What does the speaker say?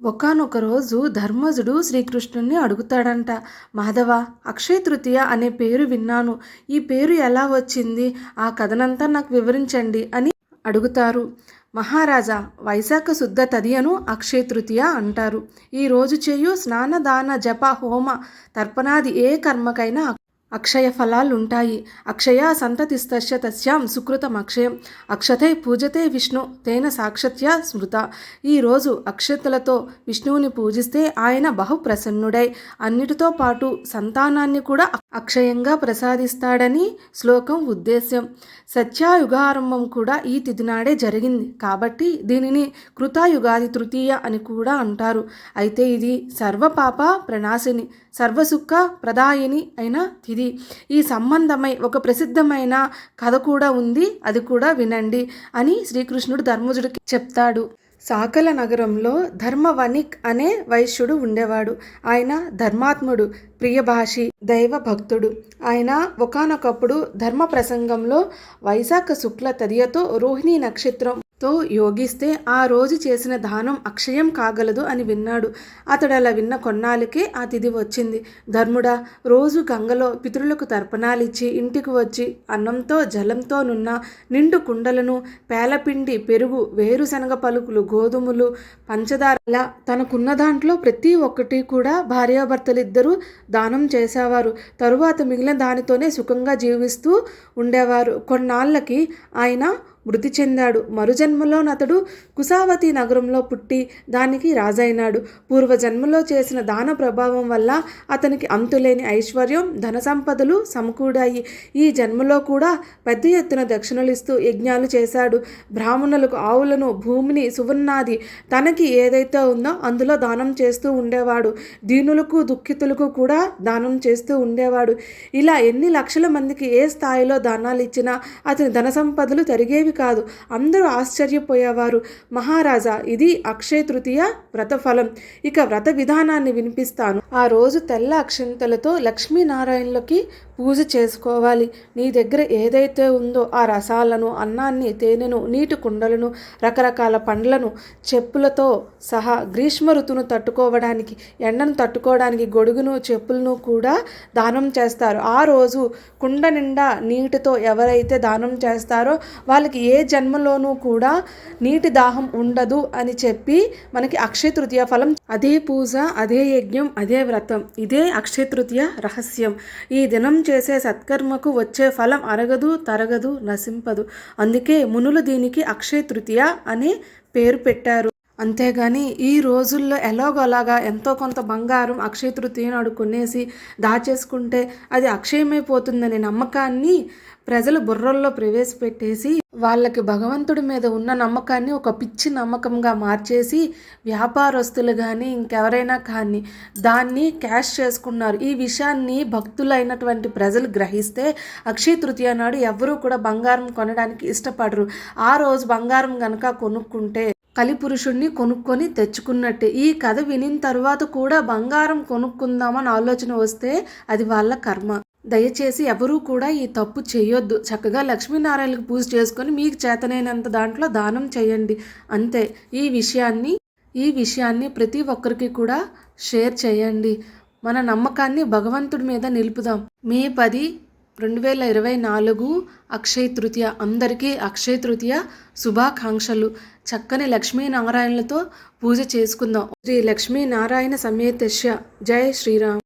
ఒకానొక రోజు ధర్మజుడు శ్రీకృష్ణుణ్ణి అడుగుతాడంట మాధవ అక్షయ తృతీయ అనే పేరు విన్నాను. ఈ పేరు ఎలా వచ్చింది? ఆ కథనంతా నాకు వివరించండి అని అడుగుతారు. మహారాజా వైశాఖ శుద్ధ తదియను అక్షయ తృతీయ అంటారు. ఈ రోజు చేయు స్నాన దాన జప హోమ తర్పణాది ఏ కర్మకైనా అక్షయ ఫలాలుంటాయి. అక్షయా అక్షయ సంతతిస్తస్య తస్యాం సుకృతం అక్షయం. అక్షతే పూజతే విష్ణు తేన సాక్షత్యా స్మృత. ఈరోజు అక్షతలతో విష్ణువుని పూజిస్తే ఆయన బహు ప్రసన్నుడై అన్నిటితో పాటు సంతానాన్ని కూడా అక్షయంగా ప్రసాదిస్తాడని శ్లోకం ఉద్దేశ్యం. సత్యాయుగారంభం కూడా ఈ తిథినాడే జరిగింది. కాబట్టి దీనిని కృతాయుగాది తృతీయ అని కూడా అంటారు. అయితే ఇది సర్వపాప ప్రణాశిని సర్వసుఖ ప్రదాయిని అయిన తిథి. ఈ సంబంధమై ఒక ప్రసిద్ధమైన కథ కూడా ఉంది. అది కూడా వినండి అని శ్రీకృష్ణుడు ధర్మజుడికి చెప్తాడు. సాకల నగరంలో ధర్మవనిక్ అనే వైశ్యుడు ఉండేవాడు. ఆయన ధర్మాత్ముడు ప్రియభాషి దైవ భక్తుడు ఆయన ఒకనొకప్పుడు ధర్మ ప్రసంగంలో వైశాఖ శుక్ల తదియతో రోహిణి నక్షత్రం తో యోగిస్తే ఆ రోజు చేసిన దానం అక్షయం కాగలదు అని విన్నాడు. అతడు అలా విన్న కొన్నాళ్ళకే ఆ తిథి వచ్చింది. ధర్ముడా రోజు గంగలో పితరులకు తర్పణాలిచ్చి ఇంటికి వచ్చి అన్నంతో జలంతో నున్న నిండు కుండలను పేలపిండి పెరుగు వేరుశనగ పలుకులు గోధుమలు పంచదార అలా తనకున్న దాంట్లో ప్రతి ఒక్కటి కూడా భార్యాభర్తలిద్దరూ దానం చేసేవారు. తరువాత మిగిలిన దానితోనే సుఖంగా జీవిస్తూ ఉండేవారు. కొన్నాళ్ళకి ఆయన మృతి చెందాడు. మరుజన్మలోనతడు కుసావతి నగరంలో పుట్టి దానికి రాజైనాడు. పూర్వజన్మలో చేసిన దాన ప్రభావం వల్ల అతనికి అంతులేని ఐశ్వర్యం ధన సంపదలు సమకూడాయి. ఈ జన్మలో కూడా పెద్ద ఎత్తున దక్షిణలు ఇస్తూ యజ్ఞాలు చేశాడు. బ్రాహ్మణులకు ఆవులను భూమిని సువర్ణాది తనకి ఏదైతే ఉందో అందులో దానం చేస్తూ ఉండేవాడు. దీనులకు దుఃఖితులకు కూడా దానం చేస్తూ ఉండేవాడు. ఇలా ఎన్ని లక్షల మందికి ఏ స్థాయిలో దానాలు ఇచ్చినా అతని ధన సంపదలు తరిగేవి కాదు. అందరూ ఆశ్చర్యపోయేవారు. మహారాజా ఇది అక్షయ తృతీయ వ్రత ఫలం ఇక వ్రత విధానాన్ని వినిపిస్తాను. ఆ రోజు తెల్ల అక్షంతలతో లక్ష్మీనారాయణులకి పూజ చేసుకోవాలి. నీ దగ్గర ఏదైతే ఉందో ఆ రసాలను అన్నాన్ని తేనెను నీటి కుండలను రకరకాల పండ్లను చెప్పులతో సహా గ్రీష్మ ఋతును తట్టుకోవడానికి ఎండను తట్టుకోవడానికి గొడుగును చెప్పులను కూడా దానం చేస్తారు. ఆ రోజు కుండ నిండా నీటితో ఎవరైతే దానం చేస్తారో వాళ్ళకి ఏ జన్మలోనూ కూడా నీటి దాహం ఉండదు అని చెప్పి మనకి అక్షయ తృతీయ ఫలం. అదే పూజ అదే యజ్ఞం అదే వ్రతం. ఇదే అక్షయ తృతీయ రహస్యం. ఈ దినం చేసే సత్కర్మకు వచ్చే ఫలం అరగదు తరగదు నశింపదు. అందుకే మునులు దీనికి అక్షయ తృతీయ అనే పేరు పెట్టారు. అంతేగాని ఈ రోజుల్లో ఎలాగోలాగా ఎంతో కొంత బంగారం అక్షయ తృతీయ నాడు కొనేసి దాచేసుకుంటే అది అక్షయమైపోతుందనే నమ్మకాన్ని ప్రజలు బుర్రల్లో ప్రవేశపెట్టేసి వాళ్ళకి భగవంతుడి మీద ఉన్న నమ్మకాన్ని ఒక పిచ్చి నమ్మకంగా మార్చేసి వ్యాపారస్తులు కానీ ఇంకెవరైనా కానీ దాన్ని క్యాష్ చేసుకున్నారు. ఈ విషయాన్ని భక్తులైనటువంటి ప్రజలు గ్రహిస్తే అక్షయ తృతీయ నాడు ఎవరూ కూడా బంగారం కొనడానికి ఇష్టపడరు. ఆ రోజు బంగారం కనుక కొనుక్కుంటే కలిపురుషుణ్ణి కొనుక్కొని తెచ్చుకున్నట్టే. ఈ కథ వినిన తర్వాత కూడా బంగారం కొనుక్కుందామని ఆలోచన వస్తే అది వాళ్ళ కర్మ. దయచేసి ఎవరూ కూడా ఈ తప్పు చేయొద్దు. చక్కగా లక్ష్మీనారాయణకు పూజ చేసుకొని మీకు చేతనైనంత దాంట్లో దానం చేయండి. అంతే. ఈ విషయాన్ని ఈ విషయాన్ని ప్రతి ఒక్కరికి కూడా షేర్ చేయండి. మన నమ్మకాన్ని భగవంతుడి మీద నిలుపుదాం. మే పది రెండు వేల ఇరవై నాలుగు అక్షయ తృతీయ. అందరికీ అక్షయ తృతీయ శుభాకాంక్షలు. చక్కని లక్ష్మీనారాయణలతో పూజ చేసుకుందాం. శ్రీ లక్ష్మీనారాయణ సమేతస్య జై శ్రీరామ్.